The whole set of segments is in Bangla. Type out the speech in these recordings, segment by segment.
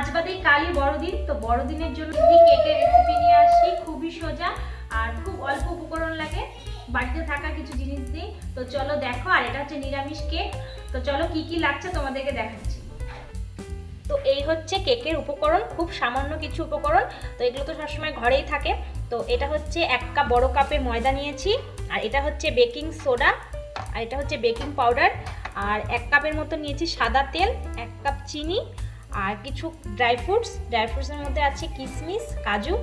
আজ বাদেই কালই বড়দিন, তো বড়দিনের জন্য কেকের রেসিপি নিয়ে আসি খুবই সোজা আর খুব অল্প উপকরণ লাগে। বাড়িতে থাকা কিছু জিনিস দিই তো চলো দেখো, আর এটা হচ্ছে নিরামিষ কেক। তো চলো কি কি লাগছে তোমাদেরকে দেখাচ্ছি। তো এই হচ্ছে কেকের উপকরণ, খুব সামান্য কিছু উপকরণ। তো এগুলো তো সবসময় ঘরেই থাকে। তো এটা হচ্ছে এক কাপ বড় কাপে ময়দা নিয়েছি। আর এটা হচ্ছে বেকিং সোডা। আর এটা হচ্ছে বেকিং পাউডার। আর এক কাপের মতো নিয়েছি সাদা তেল, এক কাপ চিনি। আর কিছু ড্রাই ফ্রুটস ড্রাই ফ্রুটসের মধ্যে আছে কিশমিশ কাজু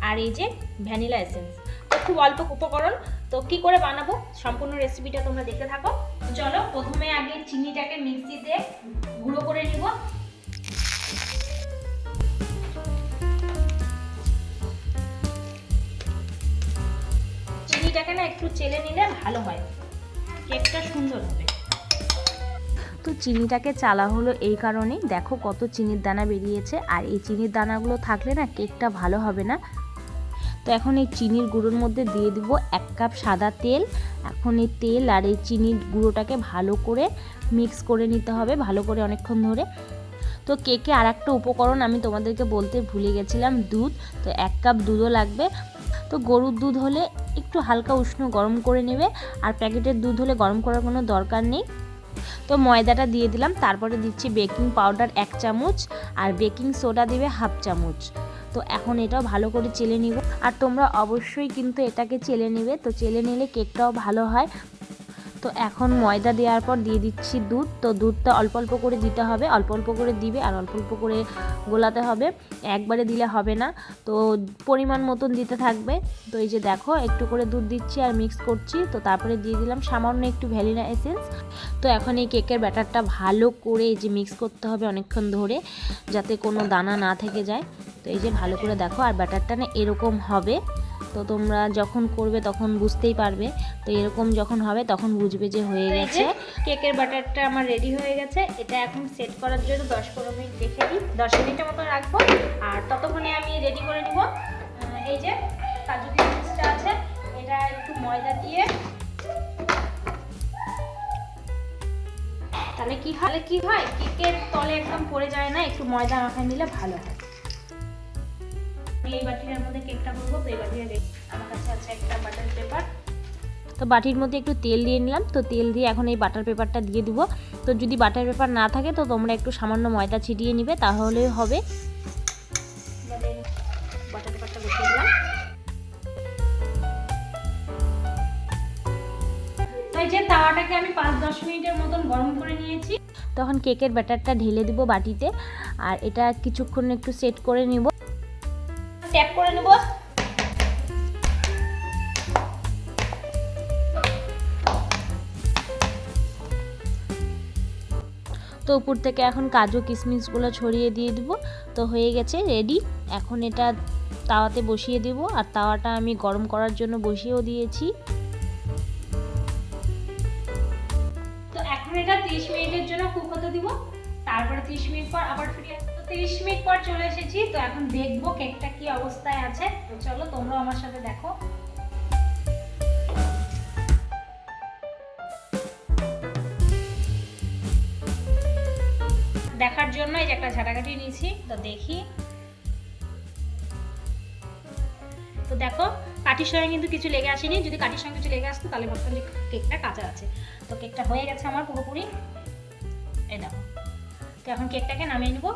আর এই যে ভ্যানিলা এসেন্স। তো খুব অল্প উপকরণ। তো কি করে বানাবো? সম্পূর্ণ রেসিপিটা তোমরা দেখতে থাকো। চলো, প্রথমে আগে চিনিটাকে মিক্সিতে গুঁড়ো করে নিব। চিনিটাকে না একটু চেলে নিলে ভালো হয়। কেকটা সুন্দর হবে। তো চিনিটাকে চালা হলো এই কারণেই, দেখো কত চিনির দানা বেরিয়েছে। আর এই চিনির দানাগুলো থাকলে না কেকটা ভালো হবে না। তো এখন এই চিনির গুঁড়োর মধ্যে দিয়ে দিব এক কাপ সাদা তেল। এখন এই তেল আর এই চিনির গুঁড়োটাকে ভালো করে মিক্স করে নিতে হবে, ভালো করে অনেকক্ষণ ধরে। তো কেকে আর একটা উপকরণ আমি তোমাদেরকে বলতে ভুলে গেছিলাম, দুধ। তো এক কাপ দুধও লাগবে। তো গরুর দুধ হলে একটু হালকা উষ্ণ গরম করে নেবে। আর প্যাকেটের দুধ হলে গরম করার কোনো দরকার নেই। তো ময়দাটা দিয়ে দিলাম, তারপরে দিচ্ছি বেকিং পাউডার এক চামচ আর বেকিং সোডা দিবে হাফ চামচ। তো এখন এটাও ভালো করে চেলে নিব। আর তোমরা অবশ্যই কিন্তু এটাকে চেলে নেবে। তো চেলে নিলে কেকটাও ভালো হয়। তো এখন ময়দা দেওয়ার পর দিয়ে দিচ্ছি দুধ। তো দুধটা অল্প অল্প করে দিতে হবে। অল্প অল্প করে দিবে আর অল্প অল্প করে গোলাতে হবে। একবারে দিলে হবে না। তো পরিমাণ মতন দিতে থাকবে। তো এই যে দেখো, একটু করে দুধ দিচ্ছি আর মিক্স করছি। তো তারপরে দিয়ে দিলাম সামান্য একটু ভ্যানিলা এসেন্স তো এখন এই কেকের ব্যাটারটা ভালো করে এই যে মিক্স করতে হবে অনেকক্ষণ ধরে, যাতে কোনো দানা না থেকে যায়। তো এই যে ভালো করে দেখো, আর ব্যাটারটা না এরকম হবে। তো তোমরা যখন করবে তখন বুঝতেই পারবে। তো এরকম যখন হবে তখন বুঝবে যে হয়ে গেছে। কেকের বাটারটা আমার রেডি হয়ে গেছে। এটা এখন সেট করার জন্য দশ পনেরো মিনিট রেখে দিই। দশ মিনিটের মতো রাখব। আর ততক্ষণে আমি রেডি করে নিব। এই যে কাজু কিশমিশটা আছে। এটা একটু ময়দা দিয়ে। তাহলে কি তাহলে কি হয়? কেকের তলে একদম পড়ে যায় না। একটু ময়দা মাখায় নিলে ভালো হয়। এই বাটিটার মধ্যে কেকটা করব। তো এই বাটিটা আমার কাছে আছে একটা বাটার পেপার তো বাটির মধ্যে একটু তেল দিয়ে নিলাম। তো তেল দিয়ে এখন এই বাটার পেপারটা দিয়ে দিব। তো যদি বাটার পেপার না থাকে তো তোমরা একটু সামান্য ময়দা ছিটিয়ে নিবে তাহলে হবে। বাটার পেপারটা বসিয়ে দিলাম। তো যে তাওয়াটাকে আমি পাঁচ দশ মিনিটের মতন গরম করে নিয়েছি। তখন কেকের ব্যাটারটা ঢেলে দিব বাটিতে। আর এটা কিছুক্ষণ একটু সেট করে নিব। তো উপর থেকে এখন কাজু কিশমিশগুলো ছড়িয়ে দিয়ে দিব। তো হয়ে গেছে রেডি এখন এটা তাওয়াতে বসিয়ে দিব। আর তাওয়াটা আমি গরম করার জন্য বসিয়েও দিয়েছি। তো এখন এটা তিরিশ মিনিটের জন্য কুক হতে দিব। তারপরে তিরিশ মিনিট পর আবার ফিরে আসব। তো তিরিশ মিনিট পর চলে এসেছি। তো এখন দেখব কেকটা কি অবস্থায় আছে। তো চলো তোমরাও আমার সাথে দেখো। দেখার জন্য এই যে একটা ঝাঁটাকাটি নিয়েছি, তো দেখি। তো দেখো, কাঠির সঙ্গে কিন্তু কিছু লেগে আসেনি। যদি কাঠির সঙ্গে কিছু লেগে আসতো, তাহলে ভাবতাম যে কেকটা কাঁচা আছে। তো কেকটা হয়ে গেছে আমার পুরোপুরি। এই দেখো। তো এখন কেকটাকে নামিয়ে নিব।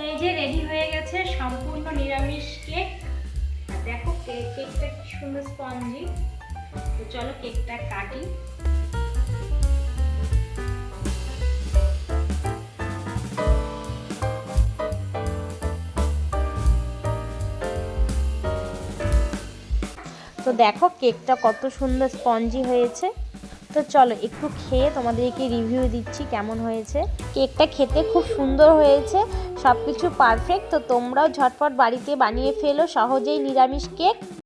তো এই যে রেডি হয়ে গেছে সম্পূর্ণ নিরামিষ কেক দেখো কেক কেকটা কি সুন্দর স্পঞ্জি তো চলো কেকটা কাটি। তো দেখো কেকটা কত সুন্দর স্পঞ্জি হয়েছে। তো চলো, একটু খেয়ে তোমাদেরকে রিভিউ দিচ্ছি কেমন হয়েছে। কেকটা খেতে খুব সুন্দর হয়েছে সব কিছু পারফেক্ট তো তোমরাও ঝটপট বাড়িতে বানিয়ে ফেলো সহজেই নিরামিষ কেক।